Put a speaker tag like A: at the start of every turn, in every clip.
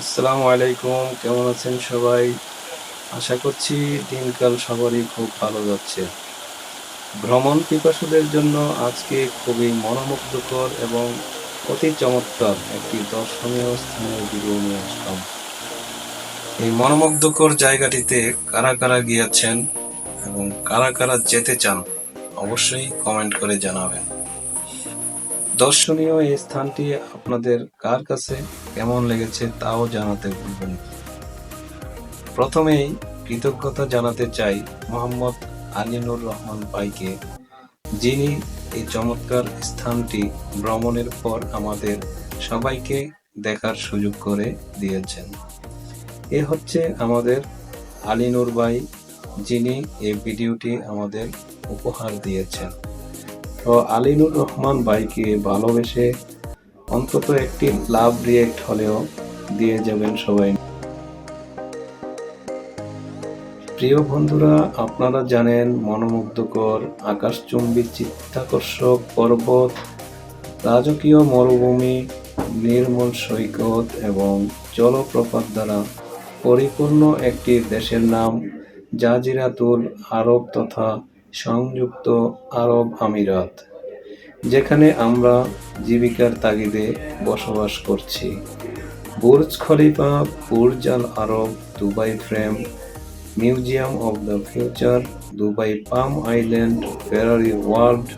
A: আসসালামু আলাইকুম, কেমন আছেন সবাই? আশা করছি দিনকাল সবারই খুব ভালো যাচ্ছে। ভ্রমণ পিপাসুদের জন্য আজকে খুবই মনোমুগ্ধকর এবং অতি চমৎকার একটি দর্শনীয় স্থানের ভিডিও নিয়ে আসলাম। এই মনোমুগ্ধকর জায়গাটিতে কারা কারা গিয়েছেন এবং কারা কারা যেতে চান, অবশ্যই কমেন্ট করে জানাবেন। দর্শনীয় এই স্থানটি আপনাদের কার কাছে কেমন লেগেছে তাও জানাতে ভুলবেন প্রথমেই কৃতজ্ঞতা জানাতে চাই মোহাম্মদ আলিনুর রহমান ভাইকে, যিনি এই চমৎকার স্থানটি ভ্রমণের পর আমাদের সবাইকে দেখার সুযোগ করে দিয়েছেন। এ হচ্ছে আমাদের আলিনুর ভাই, যিনি এই ভিডিওটি আমাদের উপহার দিয়েছেন। তো আলিনুর রহমান ভাইকে ভালোবেসে অন্তত একটি লাভ রিয়েক্ট হলেও দিয়ে যাবেন সবাই। প্রিয় বন্ধুরা, আপনারা জানেন মনোমুগ্ধকর, আকাশচুম্বী চিত্তাকর্ষক পর্বত, রাজকীয় মরুভূমি, নির্মল সৈকত এবং জলপ্রপাত দ্বারা পরিপূর্ণ একটি দেশের নাম জাজিরাতুল আরব তথা সংযুক্ত আরব আমিরাত, যেখানে আমরা জীবিকার তাগিদে বসবাস করছি। Burj Khalifa Burj Al Arab Dubai Frame, Museum of the Future, Dubai Palm Island, Ferrari World,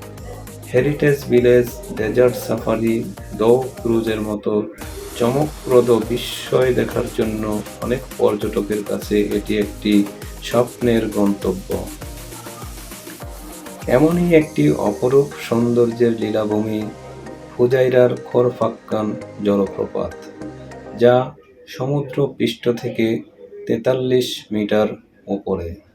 A: Heritage Village, desert safari, dhow ক্রুজের মতো চমকপ্রদ বিস্ময় দেখার জন্য অনেক পর্যটকের কাছে এটি একটি স্বপ্নের গন্তব্য। এমনই একটি অপরূপ সৌন্দর্যের লীলাভূমি ফুজাইরার খোরফাক্কান জলপ্রপাত, যা সমুদ্র পৃষ্ঠ থেকে তেতাল্লিশ মিটার উপরে।